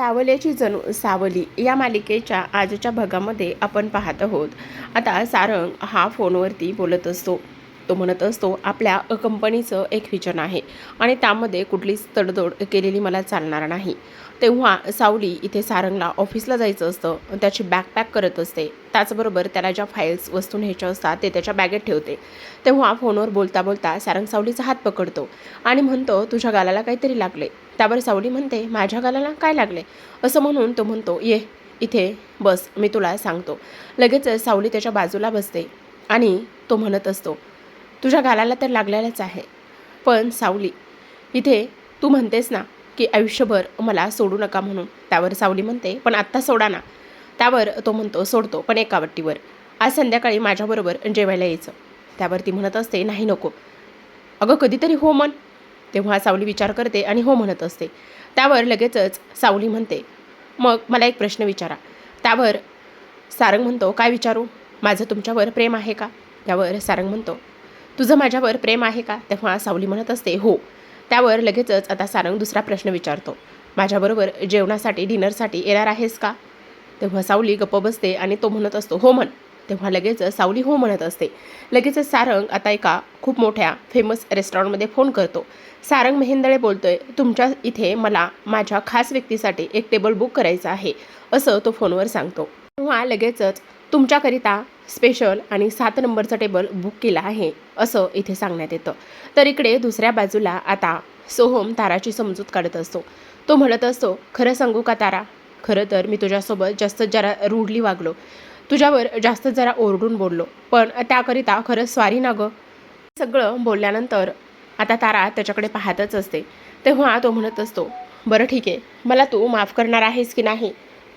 सावल्याची जणू सावली या मालिकेच्या आजच्या भागामध्ये आपण पाहत आहोत. आता सारंग हा फोनवरती बोलत असतो. तो म्हणत असतो आपल्या कंपनीचं एक विजन आहे आणि त्यामध्ये कुठलीच तडजोड केलेली मला चालणार नाही. तेव्हा सावली इथे सारंगला ऑफिसला जायचं असतं. त्याची बॅग पॅक करत असते. त्याचबरोबर त्याला ज्या फाईल्स वस्तू न्यायच्या असतात ते त्याच्या बॅगेत ठेवते. तेव्हा फोनवर बोलता बोलता सारंग सावलीचा हात पकडतो आणि म्हणतो तुझ्या गालाला काहीतरी लागले त्यावर सावली म्हणते माझ्या गालाला काय लागले? असं म्हणून तो म्हणतो ये इथे बस मी तुला सांगतो. लगेच सावली त्याच्या बाजूला बसते आणि तो म्हणत असतो तुझ्या गालाला तर लागलेलाच आहे पण सावली इथे तू म्हणतेस ना की आयुष्यभर मला सोडू नका म्हणून. त्यावर सावली म्हणते पण आत्ता सोडा ना. त्यावर तो म्हणतो सोडतो पण एका वट्टीवर आज संध्याकाळी माझ्याबरोबर जेवायला यायचं. त्यावर ती म्हणत असते नाही नको. अगं कधीतरी हो म्हण तेव्हा सावली विचार करते आणि हो म्हणत असते. त्यावर लगेचच सावली म्हणते मग मला एक प्रश्न विचारा. त्यावर सारंग म्हणतो काय विचारू? माझं तुमच्यावर प्रेम आहे का? त्यावर सारंग म्हणतो तुझं माझ्यावर प्रेम आहे का? तेव्हा सावली म्हणत असते हो. त्यावर लगेचच आता सारंग दुसरा प्रश्न विचारतो माझ्याबरोबर जेवणासाठी डिनरसाठी येणार आहेस का? तेव्हा सावली गप्प बसते आणि तो म्हणत असतो हो म्हण. तेव्हा लगेच सावली हो म्हणत असते. लगेचच सारंग आता एका खूप मोठ्या फेमस रेस्टॉरंटमध्ये फोन करतो. सारंग मेहेंदळे बोलतोय तुमच्या इथे मला माझ्या खास व्यक्तीसाठी एक टेबल बुक करायचं आहे असं तो फोनवर सांगतो. तेव्हा लगेचच तुमच्याकरिता स्पेशल आणि सात नंबरचं टेबल बुक केलं आहे असं इथे सांगण्यात येतं. तर इकडे दुसऱ्या बाजूला आता सोहम ताराची समजूत काढत असतो. तो म्हणत असतो खरं सांगू का तारा? खरं तर मी तुझ्यासोबत जास्त जरा रूढली वागलो. तुझ्यावर जास्त जरा ओरडून बोललो. पण त्याकरिता खरंच स्वारी ना गं. सगळं बोलल्यानंतर आता तारा त्याच्याकडे पाहतच असते. तेव्हा तो म्हणत असतो बरं ठीक आहे मला तू माफ करणार आहेस की नाही?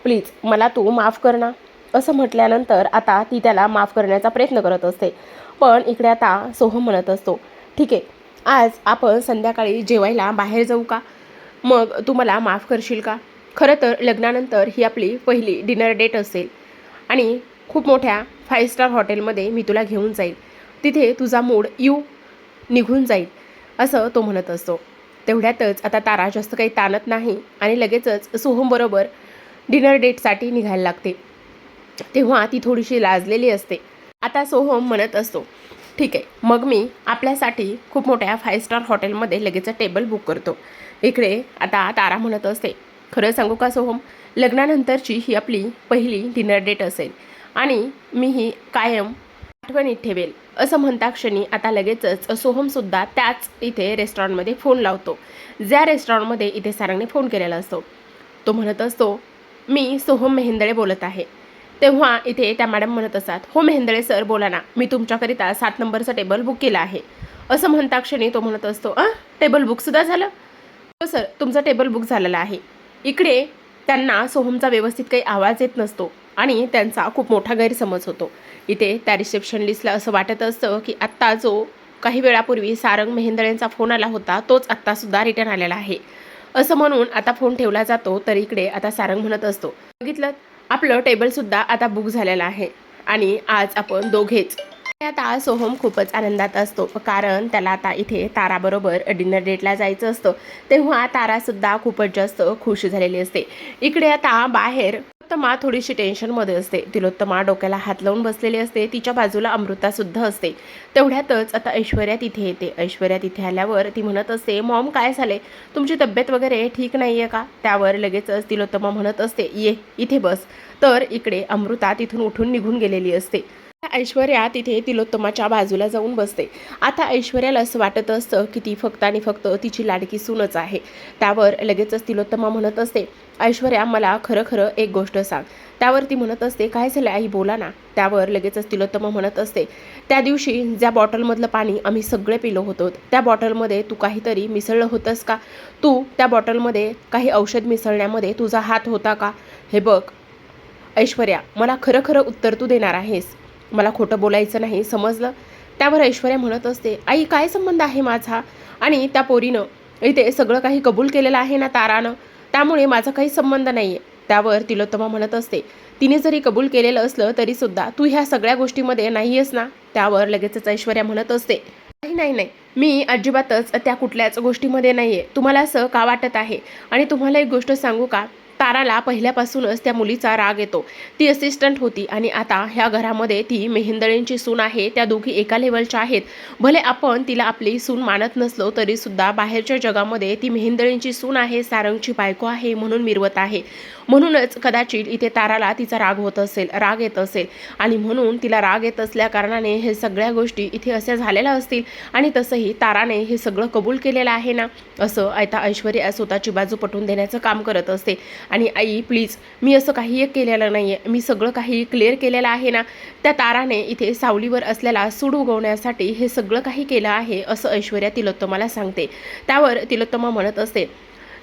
प्लीज मला तू माफ कर ना. असं म्हटल्यानंतर आता ती त्याला माफ करण्याचा प्रयत्न करत असते. पण इकडे आता सोहम म्हणत असतो ठीक आहे आज आपण संध्याकाळी जेवायला बाहेर जाऊ का? मग तू मला माफ करशील का? खरं तर लग्नानंतर ही आपली पहिली डिनर डेट असेल. आणि खूप मोठ्या फाईव्ह स्टार हॉटेलमध्ये मी तुला घेऊन जाईल. तिथे तुझा मूड यू निघून जाईल असं तो म्हणत असतो. तेवढ्यातच आता तारा जास्त काही ताणत नाही आणि लगेचच सोहमबरोबर डिनर डेटसाठी निघायला लागते. तेव्हा ती थोडीशी लाजलेली असते. आता सोहम म्हणत असतो ठीक आहे मग मी आपल्यासाठी खूप मोठ्या फाईव्ह स्टार हॉटेलमध्ये लगेच टेबल बुक करतो. इकडे आता तारा म्हणत असते खरं सांगू का सोहम? लग्नानंतरची ही आपली पहिली डिनर डेट असेल. आणि मी ही कायम आठवणीत ठेवेल असं म्हणता क्षणी आता लगेचच सोहमसुद्धा त्याच इथे रेस्टॉरंटमध्ये फोन लावतो. ज्या रेस्टॉरंटमध्ये इथे सारंगने फोन केलेला असतो. तो म्हणत असतो मी सोहम मेहेंदळे बोलत आहे. तेव्हा इथे त्या मॅडम म्हणत असतात हो मेहेंदळे सर बोला ना मी तुमच्याकरिता सात नंबरचं टेबल बुक केलं आहे. असं म्हणता क्षणी तो म्हणत असतो अं टेबल बुकसुद्धा झालं? हो सर तुमचं टेबल बुक झालेलं आहे. इकडे त्यांना सोहमचा व्यवस्थित काही आवाज येत नसतो आणि त्यांचा खूप मोठा गैरसमज होतो. इथे त्या रिसेप्शनलिस्टला असं वाटत असतं की आत्ता जो काही वेळापूर्वी सारंग मेहेंदळेंचा फोन आला होता तोच आत्तासुद्धा रिटर्न आलेला आहे. असं म्हणून आता फोन ठेवला जातो तर इकडे आता सारंग म्हणत असतो. बघितलं? आपलं टेबलसुद्धा आता बुक झालेलं आहे. आणि आज आपण दोघेच आता सोहम हो खूपच आनंदात असतो. कारण त्याला आता इथे ताराबरोबर डिनर डेटला जायचं असतं. तेव्हा तारासुद्धा खूपच जास्त खुश झालेली असते. इकडे आता बाहेर तिलोत्तमा थोडीशी टेन्शनमध्ये असते. तिलोत्तमा डोक्याला हात लावून बसलेली असते. तिच्या बाजूला अमृतासुद्धा असते. तेवढ्यातच आता ऐश्वर्या तिथे येते. ऐश्वर्या तिथे आल्यावर ती म्हणत असते मॉम काय झाले तुमची तब्येत वगैरे ठीक नाही आहे का? त्यावर लगेचच तिलोत्तमा म्हणत असते ये इथे बस. तर इकडे अमृता तिथून उठून निघून गेलेली असते. ऐश्वर्या तिथे तिलोत्तमाच्या बाजूला जाऊन बसते. आता ऐश्वर्याला असं वाटत असतं की ती फक्त आणि फक्त तिची लाडकी सूनच आहे. त्यावर लगेचच तिलोत्तमा म्हणत असते ऐश्वर्या मला खरं खरं एक गोष्ट सांग. त्यावर ती म्हणत असते काय झालं आई बोला ना. त्यावर लगेचच तिलोत्तमा म्हणत असते त्या दिवशी ज्या बॉटलमधलं पाणी आम्ही सगळे पिलो होतो त्या बॉटलमध्ये तू काहीतरी मिसळलं होतंस का? तू त्या बॉटलमध्ये काही औषध मिसळण्यामध्ये तुझा हात होता का? हे बघ ऐश्वर्या मला खरं खरं उत्तर तू देणार आहेस. मला खोटं बोलायचं नाही समजलं? त्यावर ऐश्वर्या म्हणत असते आई काय संबंध आहे माझा? आणि त्या पोरीनं इथे सगळं काही कबूल केलेलं आहे ना तारानं? त्यामुळे माझा काही संबंध नाही आहे त्यावर तिलोत्तमा म्हणत असते तिने जरी कबूल केलेलं असलं तरीसुद्धा तू ह्या सगळ्या गोष्टीमध्ये नाही आहेस ना? त्यावर लगेचच ऐश्वर्या म्हणत असते नाही नाही नाही. मी अजिबातच त्या कुठल्याच गोष्टीमध्ये नाही आहे तुम्हाला असं का वाटत आहे? आणि तुम्हाला एक गोष्ट सांगू का? ताराला पहिल्यापासूनच त्या मुलीचा राग येतो. ती असिस्टंट होती आणि आता ह्या घरामध्ये ती मेहेंदळींची सून आहे. त्या दोघी एका लेवलच्या आहेत. भले आपण तिला आपली सून मानत नसलो तरीसुद्धा बाहेरच्या जगामध्ये ती मेहेंदळींची सून आहे सारंगची बायको आहे म्हणून मिरवत आहे. म्हणूनच कदाचित इथे ताराला तिचा राग होत असेल राग येत असेल. आणि म्हणून तिला राग येत असल्या कारणाने हे सगळ्या गोष्टी इथे अशा झालेल्या असतील आणि तसंही ताराने हे सगळं कबूल केलेलं आहे ना? असं आता ऐश्वर्या स्वतःची बाजू पटवून देण्याचं काम करत असते. आणि आई प्लीज मी असं काही एक केलेलं नाही आहे मी सगळं काही क्लिअर केलेलं आहे ना त्या ताराने इथे सावलीवर असलेला सूड उगवण्यासाठी हे सगळं काही केलं आहे असं ऐश्वर्या तिलोत्तमाला सांगते. त्यावर तिलोत्तमा म्हणत असते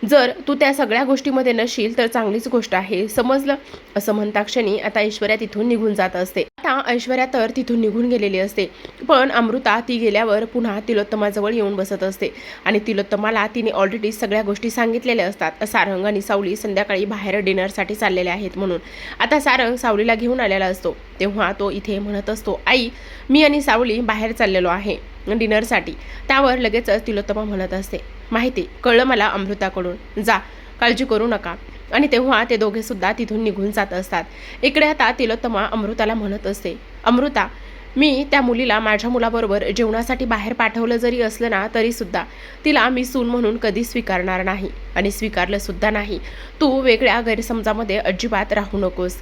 जर तू त्या सगळ्या गोष्टीमध्ये नशील तर चांगलीच गोष्ट आहे. समजलं? असं म्हणता क्षणी आता ऐश्वर्या तिथून निघून जात असते. आता ऐश्वर्या तर तिथून निघून गेलेली असते. पण अमृता ती गेल्यावर पुन्हा तिलोत्तमाजवळ येऊन बसत असते. आणि तिलोत्तमाला तिने ऑलरेडी सगळ्या गोष्टी सांगितलेल्या असतात. सारंग आणि सावली संध्याकाळी बाहेर डिनरसाठी चाललेले आहेत म्हणून. आता सारंग सावलीला घेऊन आलेला असतो. तेव्हा तो इथे म्हणत असतो आई मी आणि सावली बाहेर चाललेलो आहे डिनरसाठी. त्यावर लगेचच तिलोत्तमा म्हणत असते. माहिती कळलं मला अमृताकडून. जा काळजी करू नका. आणि तेव्हा ते दोघे सुद्धा तिथून निघून जात असतात. इकडे आता तिलोत्तमा अमृताला म्हणत असते अमृता मी त्या मुलीला माझ्या मुलाबरोबर जेवणासाठी बाहेर पाठवलं जरी असलं ना तरीसुद्धा तिला मी सून म्हणून कधी स्वीकारणार नाही. आणि स्वीकारलंसुद्धा नाही. तू वेगळ्या गैरसमजामध्ये अजिबात राहू नकोस.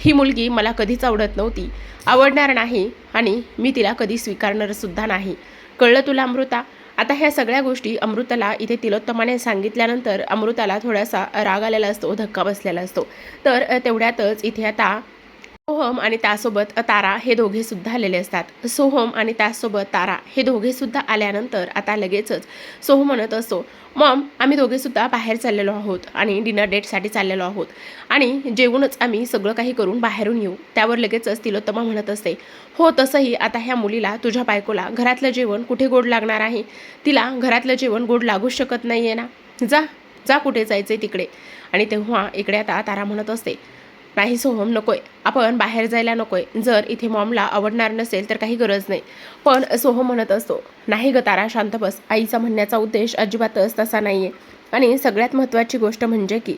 ही मुलगी मला कधीच आवडत नव्हती. आवडणार नाही आणि मी तिला कधी स्वीकारणारसुद्धा नाही. कळलं तुला अमृता? आता ह्या सगळ्या गोष्टी अमृताला इथे तिलोत्तमाने सांगितल्यानंतर अमृताला थोडासा राग आलेला असतो धक्का बसलेला असतो. तर तेवढ्यातच इथे आता सोहम आणि त्यासोबत तारा हे दोघे सुद्धा आलेले असतात. सोहम आणि त्यासोबत तारा हे दोघे सुद्धा आल्यानंतर आता लगेचच सोहम म्हणत असतो मॉम आम्ही दोघे सुद्धा बाहेर चाललेलो आहोत आणि डिनर डेटसाठी चाललेलो आहोत आणि जेवूनच आम्ही सगळं काही करून बाहेरून येऊ. त्यावर लगेचच तिलोत्तमा म्हणत असते हो तसंही आता ह्या मुलीला तुझ्या बायकोला घरातलं जेवण कुठे गोड लागणार आहे? तिला घरातलं जेवण गोड लागूच शकत नाही आहे ना? जा जा कुठे जायचं तिकडे. आणि तेव्हा इकडे आता तारा म्हणत असते नाही सोहम नकोय. आपण बाहेर जायला नकोय. जर इथे मॉमला आवडणार नसेल तर काही गरज नाही. पण सोहम हो म्हणत असतो नाही ग तारा शांत बस. आईचा म्हणण्याचा उद्देश अजिबातच तसा नाही आहे आणि सगळ्यात महत्त्वाची गोष्ट म्हणजे की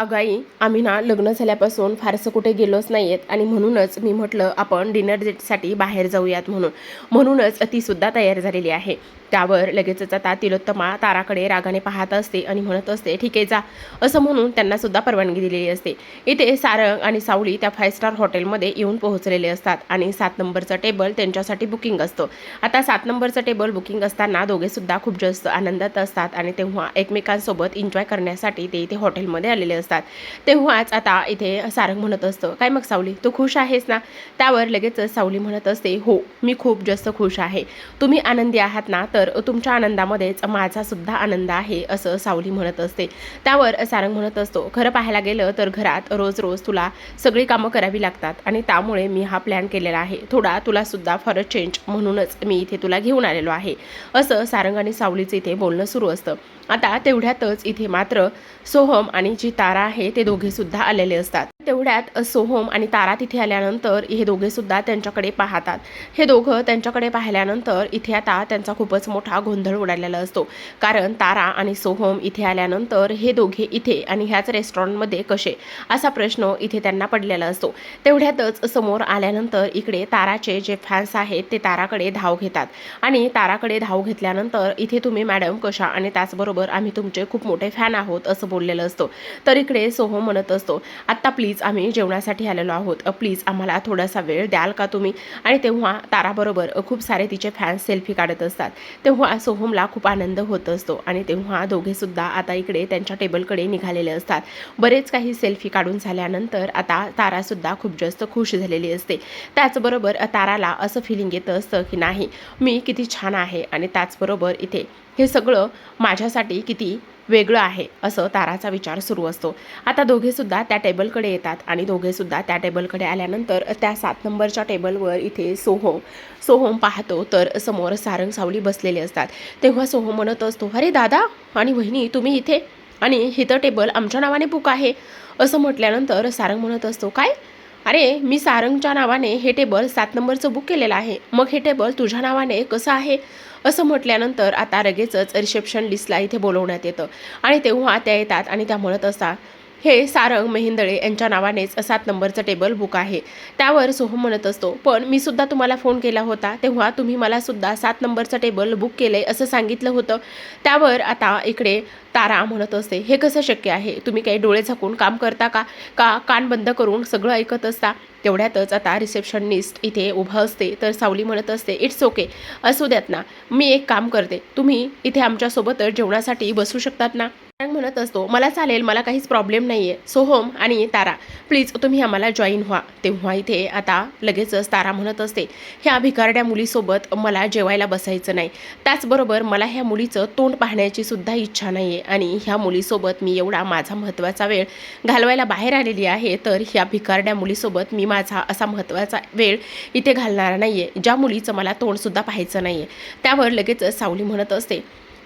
अगाई आम्ही ना लग्न झाल्यापासून फारसं कुठे गेलोच नाही आहेत आणि म्हणूनच मी म्हटलं आपण डिनर डेटसाठी बाहेर जाऊयात म्हणून. म्हणूनच तीसुद्धा तयार झालेली आहे. त्यावर लगेचच आता तिलोत्तमा ताराकडे रागाने पाहत असते आणि म्हणत असते ठीक आहे जा. असं म्हणून त्यांना सुद्धा परवानगी दिलेली असते. इथे सारंग आणि सावली त्या फाय स्टार हॉटेलमध्ये येऊन पोहोचलेले असतात आणि सात नंबरचं टेबल त्यांच्यासाठी बुकिंग असतं. आता सात नंबरचं टेबल बुकिंग असताना दोघेसुद्धा खूप जास्त आनंदात असतात आणि तेव्हा एकमेकांसोबत एन्जॉय करण्यासाठी ते इथे हॉटेलमध्ये आलेले असतात. तेव्हाच आता इथे सारंग म्हणत असतं काय मग सावली तू खुश आहेस ना? त्यावर लगेच सावली म्हणत असते हो मी खूप जास्त खुश आहे. तुम्ही आनंदी आहात ना तर तर तुमच्या आनंदामध्येच माझा सुद्धा आनंद आहे असं सावली म्हणत असते. त्यावर सारंग म्हणत असतो खरं पाहायला गेलं तर घरात रोज रोज तुला सगळी कामं करावी लागतात आणि त्यामुळे मी हा प्लॅन केलेला आहे. थोडा तुला सुद्धा फरक चेंज म्हणूनच मी इथे तुला घेऊन आलेलो आहे. असं सारंग आणि सावलीचं इथे बोलणं सुरू असतं. आता तेवढ्यातच इथे मात्र सोहम आणि जी तारा आहे ते दोघे सुद्धा आलेले असतात. तेवढ्यात सोहम आणि तारा तिथे आल्यानंतर हे दोघे सुद्धा त्यांच्याकडे पाहतात. हे दोघं त्यांच्याकडे पाहिल्यानंतर इथे आता त्यांचा खूपच मोठा गोंधळ उडालेला असतो. कारण तारा आणि सोहम इथे आल्यानंतर हे दोघे इथे आणि ह्याच रेस्टॉरंटमध्ये कसे? असा प्रश्न इथे त्यांना पडलेला असतो. तेवढ्यातच समोर आल्यानंतर इकडे ताराचे जे फॅन्स आहेत ते ताराकडे धाव घेतात. आणि ताराकडे धाव घेतल्यानंतर इथे तुम्ही मॅडम कशा? आणि त्याचबरोबर आम्ही तुमचे खूप मोठे फॅन आहोत असं बोललेलं असतो. तर इकडे सोहम म्हणत असतो आत्ता प्लीज आम्ही जेवणासाठी आलेलो आहोत. प्लीज आम्हाला थोडासा वेळ द्याल का तुम्ही? आणि तेव्हा ताराबरोबर खूप सारे तिचे फॅन्स सेल्फी काढत असतात. तेव्हा सोहमला खूप आनंद होत असतो आणि तेव्हा दोघे सुद्धा आता इकडे त्यांच्या टेबलकडे निघालेले असतात. बरेच काही सेल्फी काढून झाल्यानंतर आता तारासुद्धा खूप जास्त खुश झालेली असते. त्याचबरोबर ताराला असं फिलिंग येतं असतं की नाही मी किती छान आहे आणि त्याचबरोबर इथे हे सगळं माझ्यासाठी किती वेगळं आहे असं ताराचा विचार सुरू असतो. आता दोघेसुद्धा त्या टेबलकडे येतात आणि दोघेसुद्धा त्या टेबलकडे आल्यानंतर त्या सात नंबरच्या टेबलवर इथे सोहम सोहम पाहतो तर समोर सारंग सावली बसलेले असतात. तेव्हा सोहम म्हणत असतो अरे दादा आणि वहिनी तुम्ही इथे? आणि हिथं टेबल आमच्या नावाने बुक आहे. असं म्हटल्यानंतर सारंग म्हणत असतो काय? अरे मी सारंगच्या नावाने हे टेबल सात नंबरचं बुक केलेलं आहे. मग हे टेबल तुझ्या नावाने कसं आहे? असं म्हटल्यानंतर आता लगेचच रिसेप्शन लिस्टला इथे बोलवण्यात येतं. आणि तेव्हा त्या येतात आणि त्या म्हणत हे सारंग मेहिंदळे यांच्या नावानेच सात नंबरचं टेबल बुक आहे. त्यावर सोहम म्हणत असतो पण मी सुद्धा तुम्हाला फोन केला होता तेव्हा तुम्ही मला सुद्धा सात नंबरचं टेबल बुक केलंय असं सांगितलं होतं. त्यावर आता इकडे तारा म्हणत असते हे कसं शक्य आहे? तुम्ही काही डोळे झाकून काम करता का? का कान बंद करून सगळं ऐकत असता? तेवढ्यातच आता रिसेप्शनिस्ट इथे उभं असते तर सावली म्हणत असते इट्स ओके असू द्यात ना. मी एक काम करते. तुम्ही इथे आमच्यासोबतच जेवणासाठी बसू शकतात ना? म्हणत असतो मला चालेल मला काहीच प्रॉब्लेम नाही आहे सोहम आणि तारा. प्लीज तुम्ही आम्हाला जॉईन व्हा. तेव्हा इथे आता लगेचच तारा म्हणत असते ह्या भिकारड्या मुलीसोबत मला जेवायला बसायचं नाही. त्याचबरोबर मला ह्या मुलीचं तोंड पाहण्याची सुद्धा इच्छा नाही आहे आणि ह्या मुलीसोबत मी एवढा माझा महत्त्वाचा वेळ घालवायला बाहेर आलेली आहे तर ह्या भिकारड्या मुलीसोबत मी माझा असा महत्त्वाचा वेळ इथे घालणार नाही आहे ज्या मुलीचं मला तोंडसुद्धा पाहायचं नाही आहे त्यावर लगेचच सावली म्हणत असते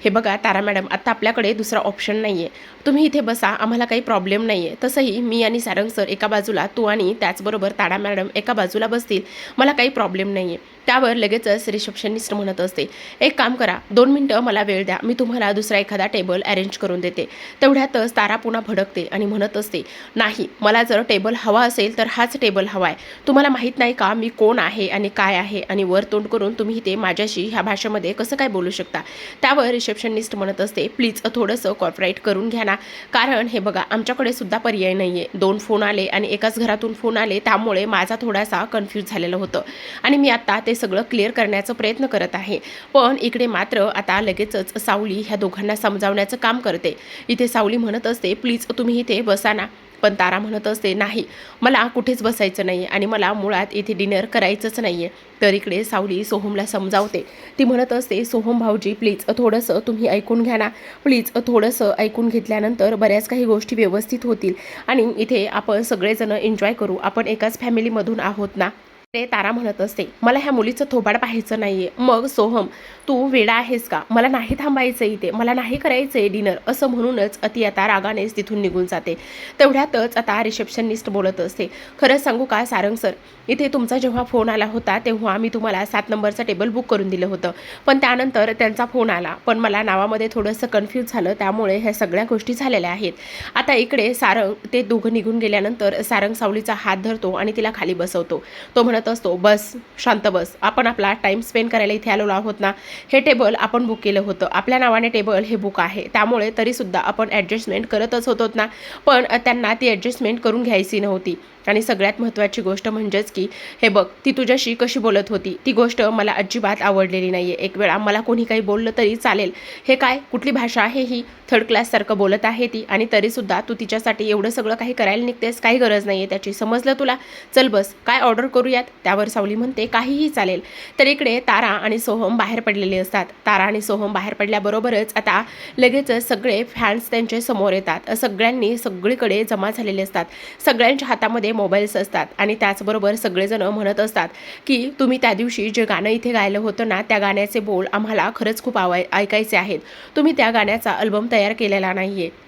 हे बघा तारा मॅडम आत्ता आपल्याकडे दुसरा ऑप्शन नाही आहे तुम्ही इथे बसा आम्हाला काही प्रॉब्लेम नाही आहे तसंही मी आणि सारंग सर एका बाजूला तू आणि त्याचबरोबर तारा मॅडम एका बाजूला बसतील. मला काही प्रॉब्लेम नाही आहे त्यावर लगेचच रिसेप्शनिस्ट म्हणत असते एक काम करा दोन मिनटं मला वेळ द्या मी तुम्हाला दुसरा एखादा टेबल अरेंज करून देते. तेवढ्यातच तारा पुन्हा भडकते आणि म्हणत असते नाही मला जर टेबल हवा असेल तर हाच टेबल हवा आहे तुम्हाला माहीत नाही का मी कोण आहे आणि काय आहे? आणि वर तोंड करून तुम्ही ते माझ्याशी ह्या भाषेमध्ये कसं काय बोलू शकता? त्यावर रिसेप्शनिस्ट म्हणत असते प्लीज थोडंसं कॉपराईट करून घ्या ना. कारण हे बघा आमच्याकडे सुद्धा पर्याय नाही आहे दोन फोन आले आणि एकाच घरातून फोन आले त्यामुळे माझा थोडासा कन्फ्यूज झालेलं होतं. आणि मी आत्ता ते सगळं क्लिअर करण्याचा प्रयत्न करत आहे. पण इकडे मात्र आता लगेचच सावली ह्या दोघांना समजावण्याचं काम करते. इथे सावली म्हणत असते प्लीज तुम्ही इथे बसा ना. पण तारा म्हणत असते नाही मला कुठेच बसायचं नाही आणि मला मुळात इथे डिनर करायचंच नाही आहे तर इकडे सावली सोहमला समजावते. ती म्हणत असते सोहम भाऊजी प्लीज थोडंसं तुम्ही ऐकून घ्या ना. प्लीज थोडंसं ऐकून घेतल्यानंतर बऱ्याच काही गोष्टी व्यवस्थित होतील आणि इथे आपण सगळेजण एन्जॉय करू. आपण एकाच फॅमिलीमधून आहोत ना. ते तारा म्हणत असते मला ह्या मुलीचं थोबाड पाहायचं नाहीये. मग सोहम तू वेडा आहेस का? मला नाही थांबायचं इथे. मला नाही करायचं आहे डिनर. असं म्हणूनच अति आता रागानेच तिथून निघून जाते. तेवढ्यातच आता रिसेप्शनिस्ट बोलत असते खरंच सांगू का सारंग सर? इथे तुमचा जेव्हा फोन आला होता तेव्हा मी तुम्हाला सात नंबरचं टेबल बुक करून दिलं होतं. पण त्यानंतर त्यांचा फोन आला. पण मला नावामध्ये थोडंसं कन्फ्यूज झालं. त्यामुळे ह्या सगळ्या गोष्टी झालेल्या आहेत. आता इकडे सारंग ते दोघं निघून गेल्यानंतर सारंग सावलीचा हात धरतो आणि तिला खाली बसवतो. तो म्हणतो असतो बस शांत बस. आपण आपला टाईम स्पेंड करायला इथे आलेलो आहोत ना हे टेबल आपण बुक केलं होतं. आपल्या नावाने टेबल हे बुक आहे. त्यामुळे तरीसुद्धा आपण ॲडजस्टमेंट करतच होतो ना. पण त्यांना ती ॲडजस्टमेंट करून घ्यायची नव्हती. आणि सगळ्यात महत्त्वाची गोष्ट म्हणजेच की हे बघ ती तुझ्याशी कशी बोलत होती? ती गोष्ट मला अजिबात आवडलेली नाही आहे एक वेळा मला कोणी काही बोललं तरी चालेल. हे काय? कुठली भाषा आहे ही? थर्ड क्लाससारखं बोलत आहे ती. आणि तरीसुद्धा तू तिच्यासाठी एवढं सगळं काही करायला निघतेस? काही गरज नाही आहे त्याची. समजलं तुला? चल बस. काय ऑर्डर करूयात? त्यावर सावली म्हणते काहीही चालेल. तर इकडे तारा आणि सोहम बाहेर पडलेले असतात. तारा आणि सोहम बाहेर पडल्याबरोबरच आता लगेचच सगळे फॅन्स त्यांच्यासमोर येतात. सगळ्यांनी सगळीकडे जमा झालेले असतात. सगळ्यांच्या हातामध्ये मोबाईल्स असतात आणि त्याचबरोबर सगळेजण म्हणत असतात की तुम्ही त्या दिवशी जे गाणं इथे गायलं होतं ना त्या गाण्याचे बोल आम्हाला खरंच खूप आवाय ऐकायचे आहेत. तुम्ही त्या गाण्याचा अल्बम तयार केलेला नाही आहे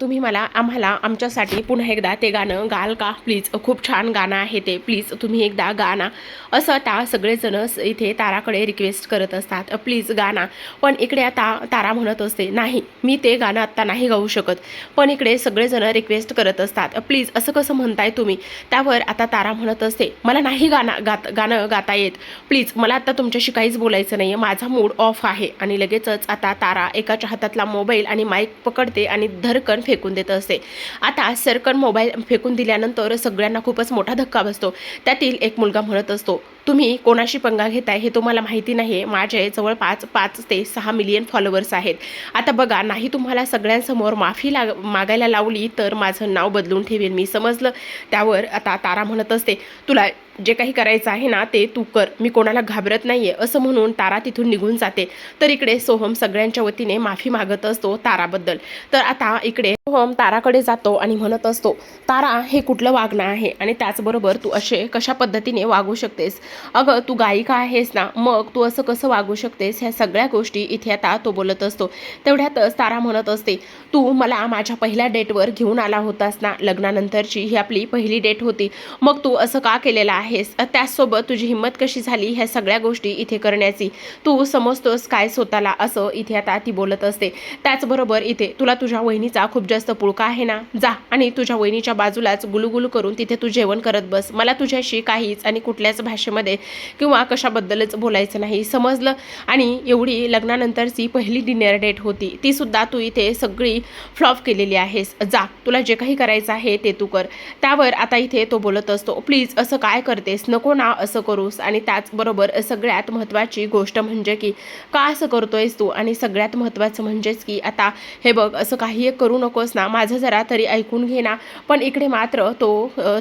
तुम्ही मला आम्हाला आमच्यासाठी पुन्हा एकदा ते गाणं गाल का? प्लीज खूप छान गाणं आहे ते. प्लीज तुम्ही एकदा गाना. असं आता सगळेजण इथे ताराकडे रिक्वेस्ट करत असतात. प्लीज गाणं पण इकडे आता तारा म्हणत असते नाही मी ते गाणं आत्ता नाही गाऊ शकत. पण इकडे सगळेजण रिक्वेस्ट करत असतात प्लीज असं कसं म्हणताय तुम्ही? त्यावर आता तारा म्हणत असते मला नाही गाणं गात गाणं गाता येत. प्लीज मला आता तुमच्याशी काहीच बोलायचं नाही आहे माझा मूड ऑफ आहे. आणि लगेचच आता तारा एकाच्या हातातला मोबाईल आणि माईक पकडते आणि धरकन फेकून देत असते आता सरकन मोबाईल फेकून दिल्यानंतर सगळ्यांना खूपच मोठा धक्का बसतो. त्यातील एक मुलगा म्हणत असतो तुम्ही कोणाशी पंगा घेताय हे तुम्हाला माहिती नाही माझे जवळ पाच पाच ते सहा मिलियन फॉलोअर्स आहेत. आता बघा नाही तुम्हाला सगळ्यांसमोर माफी लाग मागायला लावली तर माझं नाव बदलून ठेवेन. मी समजलं. त्यावर आता तारा म्हणत असते तुला जे काही करायचं आहे ना ते तू कर. मी कोणाला घाबरत नाही आहे असं म्हणून तारा तिथून निघून जाते. तर इकडे सोहम सगळ्यांच्या वतीने माफी मागत असतो ताराबद्दल. तर आता इकडे सोहम ताराकडे जातो आणि म्हणत असतो तारा हे कुठलं वागणं आहे? आणि त्याचबरोबर तू असे कशा पद्धतीने वागू शकतेस? अगं तू गायिका आहेस ना मग तू असं कसं वागू शकतेस? ह्या सगळ्या गोष्टी इथे आता तो बोलत असतो. तेवढ्यातच तारा म्हणत असते तू मला माझ्या पहिल्या डेटवर घेऊन आला होतास ना लग्नानंतरची ही आपली पहिली डेट होती. मग तू असं का केलेलं आहेस. त्याचसोबत तुझी हिंमत कशी झाली? ह्या सगळ्या गोष्टी इथे करण्याची. तू समजतोस काय स्वतःला असं इथे आता ती बोलत असते. त्याचबरोबर इथे तुला तुझ्या वहिनीचा खूप जास्त पुळका आहे ना? जा आणि तुझ्या वहिनीच्या बाजूलाच गुलुगुलू करून तिथे तू जेवण करत बस. मला तुझ्याशी काहीच आणि कुठल्याच भाषेमध्ये किंवा कशाबद्दलच बोलायचं नाही. समजलं? आणि एवढी लग्नानंतरची पहिली डिनर डेट होती. ती सुद्धा तू इथे सगळी फ्लॉप केलेली आहेस. जा तुला जे काही करायचं आहे ते तू कर. त्यावर आता इथे तो बोलत असतो प्लीज असं काय कर करतेस नको ना असं करूस. आणि त्याचबरोबर सगळ्यात महत्त्वाची गोष्ट म्हणजे की का असं करतोयस तू? आणि सगळ्यात महत्त्वाचं म्हणजेच की आता हे बघ असं काही एक करू नकोस ना. माझं जरा तरी ऐकून घे ना. पण इकडे मात्र तो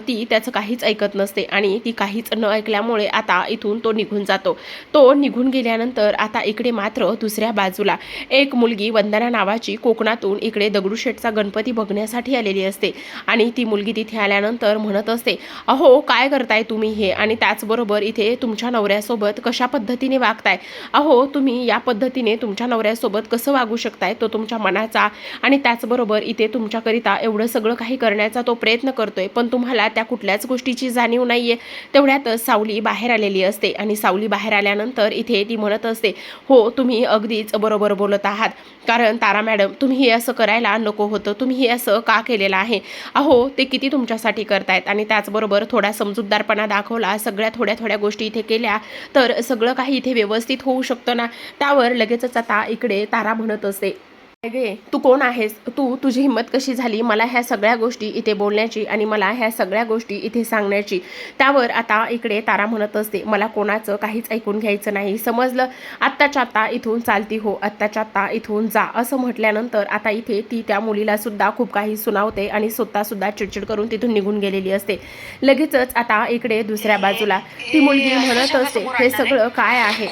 ती त्याचं काहीच ऐकत नसते. आणि ती काहीच न ऐकल्यामुळे आता इथून तो निघून जातो. तो निघून गेल्यानंतर आता इकडे मात्र दुसऱ्या बाजूला एक मुलगी वंदना नावाची कोकणातून इकडे दगडूशेठचा गणपती बघण्यासाठी आलेली असते. आणि ती मुलगी तिथे आल्यानंतर म्हणत असते अहो काय करताय तुम्ही? हे आणि त्याचबरोबर इथे तुमच्या नवऱ्यासोबत कशा पद्धतीने वागताय? अहो तुम्ही या पद्धतीने तुमच्या नवऱ्यासोबत कसं वागू शकताय? तो तुमच्या मनाचा आणि त्याचबरोबर इथे तुमच्याकरिता एवढं सगळं काही करण्याचा तो प्रयत्न करतोय पण तुम्हाला त्या कुठल्याच गोष्टीची जाणीव नाही आहे तेवढ्यातच सावली बाहेर आलेली असते आणि सावली बाहेर आल्यानंतर इथे ती म्हणत असते हो तुम्ही अगदीच बरोबर बोलत आहात. कारण तारा मॅडम तुम्ही हे असं करायला नको होतं. तुम्ही हे असं का केलेलं आहे? अहो ते किती तुमच्यासाठी करतायत? आणि त्याचबरोबर थोडा समजूतदारपणा दाखवला सगळ्या थोड्या थोड्या गोष्टी इथे केल्या तर सगळं काही इथे व्यवस्थित होऊ शकतं ना? त्यावर लगेचच आता इकडे तारा म्हणत असते. गे तू कोण आहेस? तू तुझी हिंमत कशी झाली? मला ह्या सगळ्या गोष्टी इथे बोलण्याची आणि मला ह्या सगळ्या गोष्टी इथे सांगण्याची. त्यावर आता इकडे तारा म्हणत असते मला कोणाचं काहीच ऐकून घ्यायचं नाही. समजलं? आत्ताच्या आत्ता इथून चालती हो आत्ताच्या आत्ता इथून जा. असं म्हटल्यानंतर आता इथे ती त्या मुलीला सुद्धा खूप काही सुनावते आणि स्वतः सुद्धा चिडचिड करून तिथून निघून गेलेली असते. लगेचच आता इकडे दुसऱ्या बाजूला ती मुलगी म्हणत असते हे सगळं काय आहे?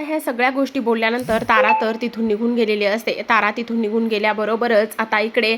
ह्या सगळ्या गोष्टी बोलल्यानंतर तारा तर तिथून निघून गेलेली असते. तारा तिथून निघून गेल्याबरोबरच आता इकडे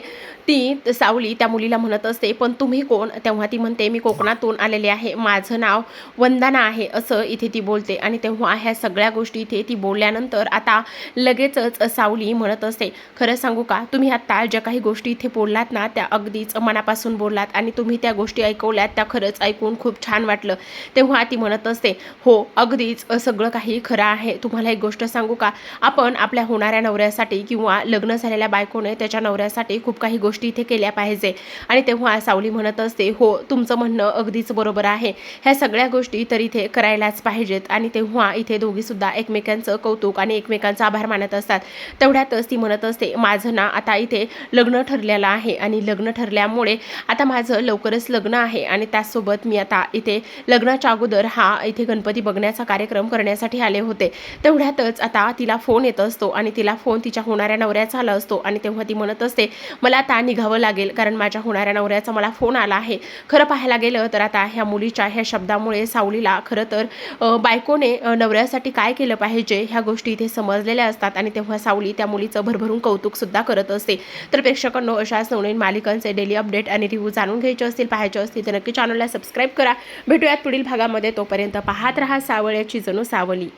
ती सावली त्या मुलीला म्हणत असते पण तुम्ही कोण? तेव्हा ती म्हणते मी कोकणातून आलेले आहे माझं नाव वंदना आहे असं इथे ती बोलते. आणि तेव्हा ह्या सगळ्या गोष्टी इथे ती बोलल्यानंतर आता लगेचच सावली म्हणत असते खरं सांगू का तुम्ही आत्ता ज्या काही गोष्टी इथे बोललात ना त्या अगदीच मनापासून बोललात आणि तुम्ही त्या गोष्टी ऐकवल्यात त्या खरंच ऐकून खूप छान वाटलं. तेव्हा ती म्हणत असते हो अगदीच सगळं काही खरं आहे. तुम्हाला एक गोष्ट सांगू का? आपण आपल्या होणाऱ्या नवऱ्यासाठी किंवा लग्न झालेल्या बायकोने त्याच्या नवऱ्यासाठी खूप काही गोष्टी इथे केल्या पाहिजे. आणि तेव्हा सावली म्हणत असते हो तुमचं म्हणणं अगदीच बरोबर आहे. ह्या सगळ्या गोष्टी तर इथे करायलाच पाहिजेत. आणि तेव्हा इथे दोघीसुद्धा एकमेकांचं कौतुक आणि एकमेकांचा आभार मानत असतात. तेवढ्यातच ती म्हणत असते माझं ना आता इथे लग्न ठरलेलं आहे आणि लग्न ठरल्यामुळे आता माझं लवकरच लग्न आहे आणि त्याचसोबत मी आता इथे लग्नाच्या अगोदर हा इथे गणपती बघण्याचा कार्यक्रम करण्यासाठी आले होते. तेवढ्यातच आता तिला फोन येत असतो आणि तिला फोन तिच्या होणाऱ्या नवऱ्याचा आला असतो आणि तेव्हा ती म्हणत असते मला आता निघावं लागेल कारण माझ्या होणाऱ्या नवऱ्याचा मला फोन आला आहे. खरं पाहायला गेलं तर आता ह्या मुलीच्या ह्या शब्दामुळे सावलीला खरं तर बायकोने नवऱ्यासाठी काय केलं पाहिजे ह्या गोष्टी इथे समजलेल्या असतात आणि तेव्हा सावली त्या मुलीचं भरभरून कौतुकसुद्धा करत असते. तर प्रेक्षकांनो अशाच नवनवीन मालिकांचे डेली अपडेट आणि रिव्ह्यू जाणून घ्यायचे असतील पाहायचे असतील तर नक्की चॅनलला सबस्क्राईब करा. भेटूयात पुढील भागामध्ये. तोपर्यंत पाहत रहा सावळ्याची जणू सावली.